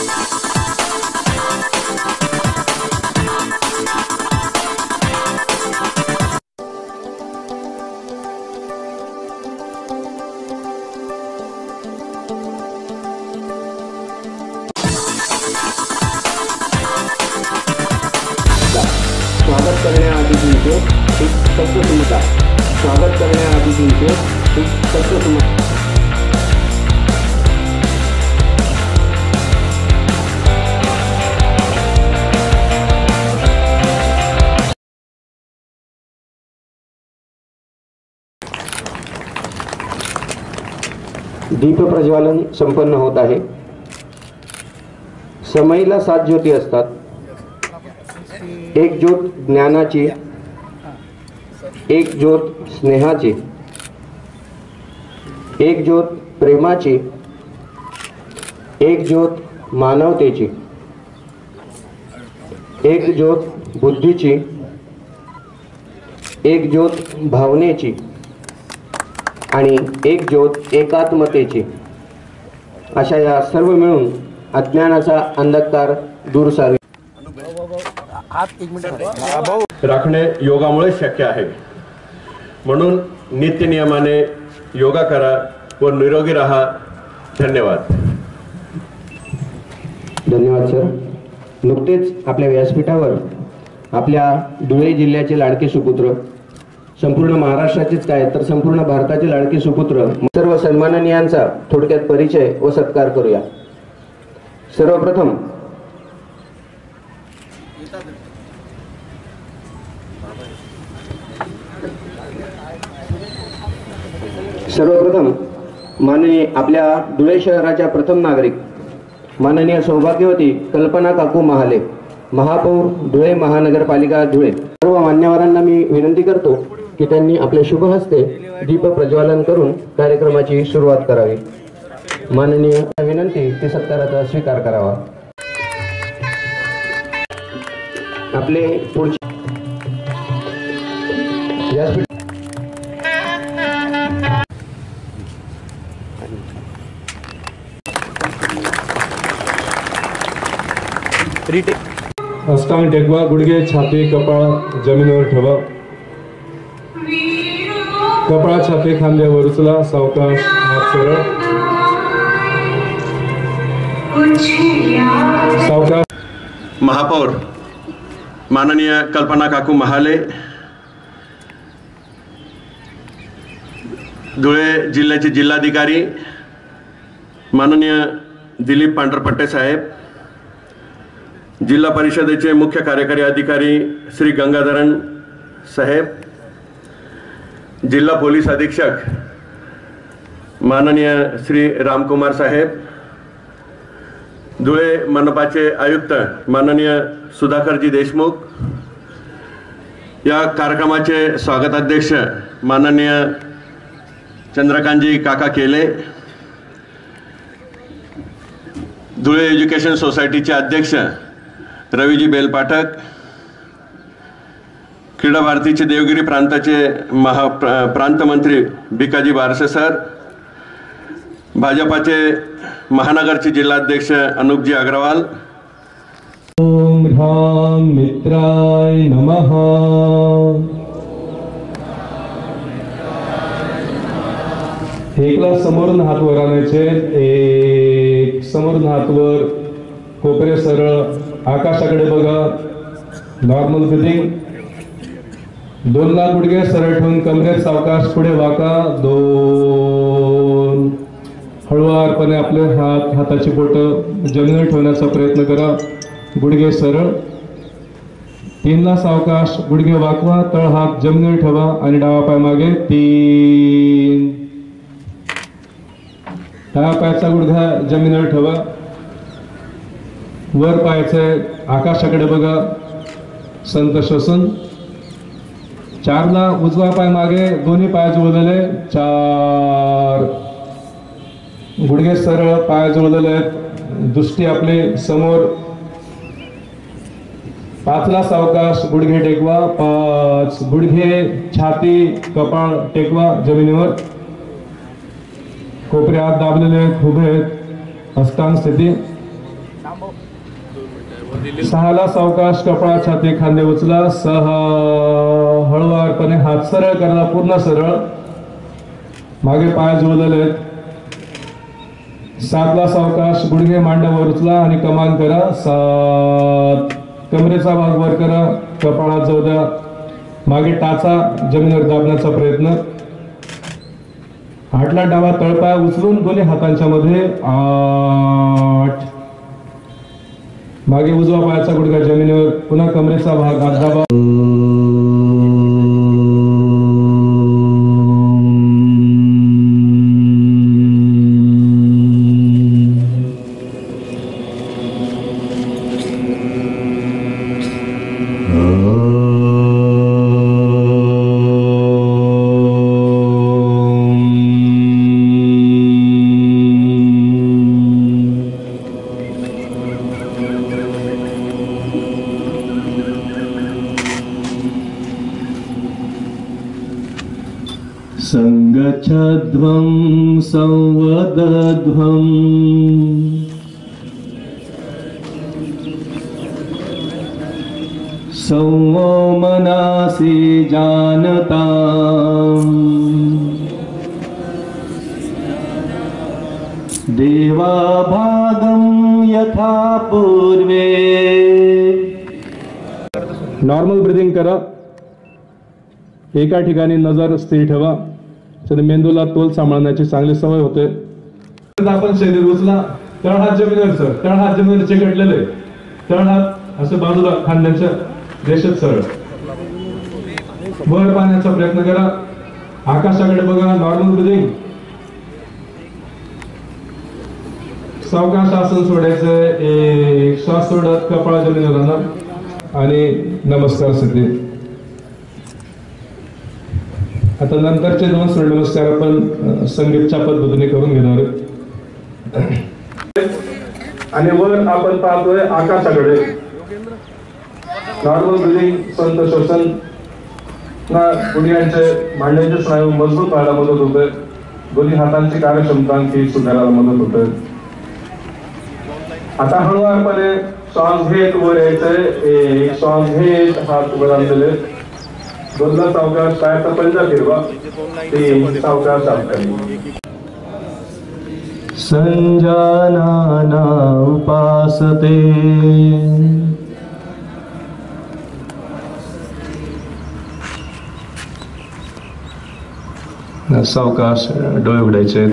स्वागत करने आदि जी को एक सबको समझा स्वागत करने आदि जी को एक सबको दीप प्रज्वलन संपन्न होत आहे. समईला सात ज्योती असतात. एक ज्योत ज्ञानाची एक ज्योत स्नेहाची एक ज्योत प्रेमाची एक ज्योत मानवतेची एक ज्योत बुद्धीची एक ज्योत भावनेची. आणि एक ज्योत एकात्मतेची अशा या सर्व मिळून अज्ञानाचा अंधकार दूर सावी राखणे योगामुळे शक्य आहे. म्हणून नित्यनियमाने योगा करा व निरोगी राहा. धन्यवाद. धन्यवाद सर नुकतेच आपल्या व्यासपीठावर आपल्या धुळे जिल्ह्याचे लाडके सुपुत्र संपूर्ण महाराष्ट्राचेच काय तर संपूर्ण भारताचे लाडके सुपुत्र सर्व सन्माननीयांचा थोडक्यात परिचय व सत्कार करूया. सर्वप्रथम सर्वप्रथम माननीय आपल्या धुळे शहराच्या प्रथम नागरिक माननीय सौभाग्यवती कल्पना काकू महाले महापौर धुळे महानगरपालिका धुळे. सर्व मान्यवरांना मी विनंती करतो की त्यांनी आपल्या शुभ हस्ते दीप प्रज्वलन करून कार्यक्रमाची सुरुवात करावी. माननीय विनंती ते सत्काराचा स्वीकार करावा. आपले पुढचे व्यासपीठ टेकवा गुडघे छाती कपाळ जमिनीवर ठेवा. कपाळा छाती खांद्यावर उचला सावकाश हात सरळ. सावकाश. महापौर माननीय कल्पना काकू महाले धुळे जिल्ह्याचे जिल्हाधिकारी माननीय दिलीप पांढरपट्टे साहेब जिल्हा परिषदेचे मुख्य कार्यकारी अधिकारी श्री गंगाधरन साहेब जिल्हा पोलीस अधीक्षक माननीय श्री रामकुमार साहेब धुळे मनपाचे आयुक्त माननीय सुधाकरजी देशमुख या कार्यक्रमाचे स्वागताध्यक्ष माननीय चंद्रकांतजी काका केले धुळे एज्युकेशन सोसायटीचे अध्यक्ष रवीजी बेलपाठक क्रीडा भारतीचे देवगिरी प्रांताचे महा प्रांतमंत्री भिकाजी बारसे सर भाजपाचे महानगरचे जिल्हाध्यक्ष अनुपजी अग्रवाल. ओम ह्राम मित्राय नमः. एकला समोरून हात वर आणायचे एक समोरून हात वर. कोपरे सरळ आकाशाकडे बघा. नॉर्मल फिटिंग दोन लाख गुडघे सरळ ठेवून कमरेत सावकाश पुढे वाका. दोन. हळुवारपणे आपले हात हाताची बोट जमिनीवर ठेवण्याचा प्रयत्न करा. गुडघे सरळ. तीनला सावकाश गुडघे वाकवा तळ हात जमिनीवर ठेवा आणि डावा पाय मागे. तीन. डाव्या पायाचा गुडघा जमिनीवर ठेवा. वर पायाचे आकाशाकडे बघा. संत श्वसन चारला उजवा पाय मागे दोन्ही पाय जुळलेले चार. गुडघे सरळ पाय जुळलेले आहेत दृष्टी आपली समोर. पाचला सावकाश गुडघे टेकवा. पाच. गुडघे छाती कपाळ टेकवा जमिनीवर. कोपरे हात दाबलेले आहेत उभे आहेत. अष्टांग स्थिती. सहाला सावकाश कपाळा छाती खांदे उचला. सहा हळूवारपणे हात सरळ करा पूर्ण सरळ. मागे पाय जोडलेले आहेत. सातला सावकाश गुडघे मांड्यावर उचला आणि कमान करा. सात. कमरेचा भाग वर करा. कपाळात जाऊ द्या. मागे टाचा. जमिनीवर दाबण्याचा प्रयत्न. आठला डावा तळपाय उचलून दोन्ही हातांच्या मध्ये. आठ. मागे उजवा पायाचा गुडघा जमिनीवर पुन्हा कमरेचा भाग हात दाबा. सङ्गच्छध्वं संवदध्वम् संवो मनासि जानताम्। देवाभागं यथा पूर्वे। नॉर्मल ब्रिदिंग करा, एका ठिकाणी नज़र स्थिर ठेवा. त्याने मेंदूला तोल सांभाळण्याची चांगली सवय होते. आपण शरीर उचला तळ हात जमिनीवर सर. तळ हात जमिनीवर चिकटलेले तळ हात असं बाजूला खांद्याच्या देशात सरळ. वर पाहण्याचा प्रयत्न करा. आकाशाकडे बघा नॉर्मल ब्रिदिंग सावकाश आसन सोडायचं एक श्वास सोडत कपाळा जमिनीवर राहणार आणि नमस्कार सिद्धी. आता नंतरचे दोन सूर्य आपण संगीतच्या पद्धतीने करून घेणार आणि वर आपण पाहतोय आकाशाकडे. नॉर्मल ब्रिदिंग संत श्वसन गुन्ह्यांचे भांड्यांचे स्नायू मजबूत व्हायला मदत होते. दोन्ही हातांची कार्यक्षमता आणखी सुधारायला मदत होते. आता हळूवारपणे श्वास घेत वर यायचंय. एक श्वास घेत हात वर आणलेले दोनदा सावकार पायाचा पंजा फिरवा ते सावकार सावकारी संजाना उपासते. सावकाश डोळे उघडायचे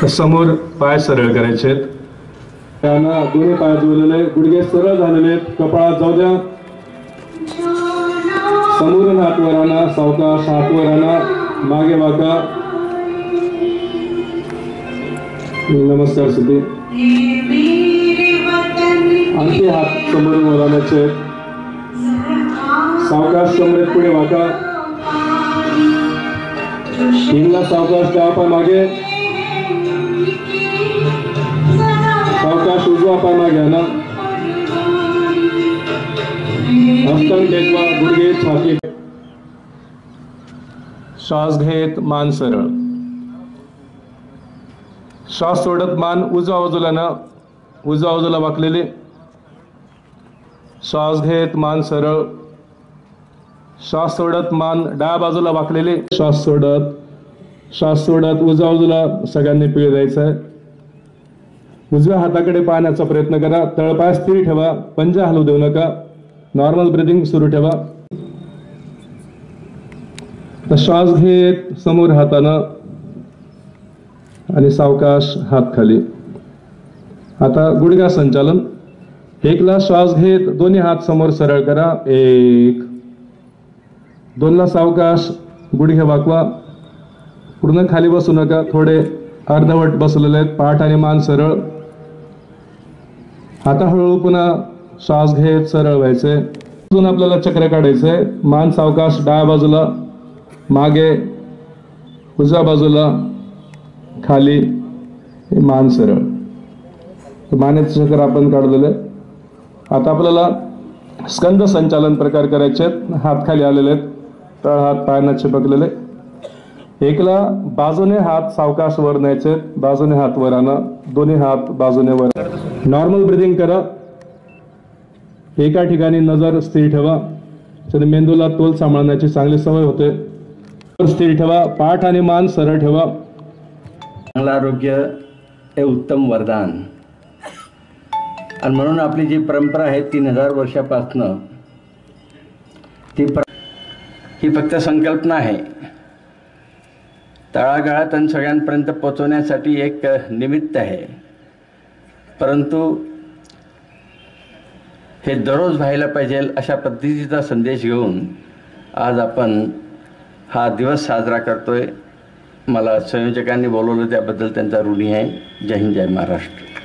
समोर पाय सरळ करायचे त्यांना दोन्ही पाय जोडलेले गुडघे सरळ झालेले आहेत. कपाळात जाऊ द्या. समोरून हात वर आणा सावकाश हात वर आणा मागे वाका नमस्कार सिद्धी आणखी हात समोरून वर आणायचे आहेत. सावकाश कमरेत पुढे वाका तीनला सावकाश डावा पाय मागे सावकाश उजवा पाय मागे आणा हस्तं टेकवा गुडघे श्वास घेत मान सरळ। श्वास सोडत मान उजव्या बाजूला ना उजव्या बाजूला वाकलेले। श्वास घेत मान सरळ। श्वास सोडत मान डाव्या बाजूला वाकलेले। श्वास सोडत श्वास सोडत उजव्या बाजूला सगळ्यांनी पिळ द्यायचं आहे। उजव्या हाताकडे पाहण्याचा प्रयत्न करा तळपाय स्थिर ठेवा पंजा हलवू देऊ नका। नॉर्मल ब्रिदिंग सुरू ठेवा. तर श्वास घेत समोर हातानं आणि सावकाश हात खाली. आता गुडघा संचालन. एकला श्वास घेत दोन्ही हात समोर सरळ करा. एक. दोनला सावकाश गुडघे वाकवा. पूर्ण खाली बसू नका थोडे अर्धवट बसलेले आहेत पाठ आणि मान सरळ. आता हळूहळू पुन्हा श्वास घेत सरळ व्हायचे अजून आपल्याला चक्र काढायचे मान सावकाश डाव्या बाजूला. मागे उजव्या बाजूला. खाली हे मान सरळ. मानेचं चक्र आपण काढलेलं आहे. आता आपल्याला स्कंद संचालन प्रकार करायचे आहेत. हात खाली आलेले आहेत. तळ हात पायांना चिपकलेले एकला बाजूने हात सावकाश वर न्यायचे बाजूने हात वर आणा दोन्ही हात बाजूने वर. नॉर्मल ब्रिदिंग करा. एका ठिकाणी नजर स्थिर ठेवा. तर मेंदूला तोल सांभाळण्याची चांगली सवय होते. स्थिर ठेवा. पाठ आणि मान सरळ ठेवा. चांगलं आरोग्य हे उत्तम वरदान. आणि म्हणून आपली जी परंपरा आहे तीन हजार वर्षापासनं ती पर ही फक्त संकल्पना आहे. तळागाळात आणि सगळ्यांपर्यंत पोचवण्यासाठी एक निमित्त आहे. परंतु हे दररोज व्हायला पाहिजे अशा पद्धतीचा संदेश घेऊन आज आपण हा दिवस साजरा करतोय. मला संयोजकांनी बोलवलं त्याबद्दल त्यांचा ऋणी आहे. जय हिंद जय महाराष्ट्र.